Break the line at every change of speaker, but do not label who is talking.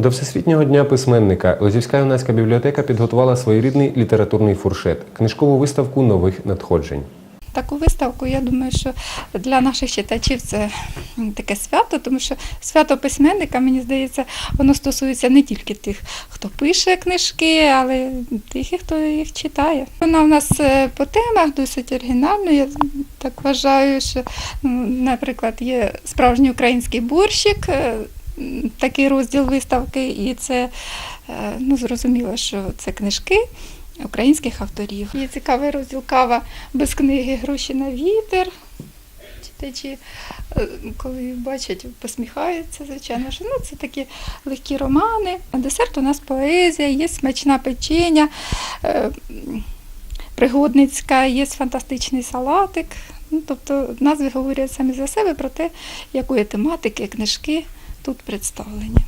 До Всесвітнього дня письменника Лозівська юнацька бібліотека підготувала своєрідний літературний фуршет, книжкову виставку нових надходжень.
Таку виставку, я думаю, що для наших читачів це таке свято, тому що свято письменника, мені здається, воно стосується не тільки тих, хто пише книжки, але тих, хто їх читає. Вона в нас е, по темах досить оригінальна. Я так вважаю, що, наприклад, є справжній український борщик. Такий розділ виставки, і це е, ну, зрозуміло, що це книжки українських авторів. Є цікавий розділ кава без книги гроші на вітер. Читачі, е, коли бачать, посміхаються, звичайно, що ну, це такі легкі романи. Десерт у нас поезія, є смачна печення, е, пригодницька, є фантастичний салатик. Ну, тобто назви говорять самі за себе про те, якої тематики книжки тут представлені.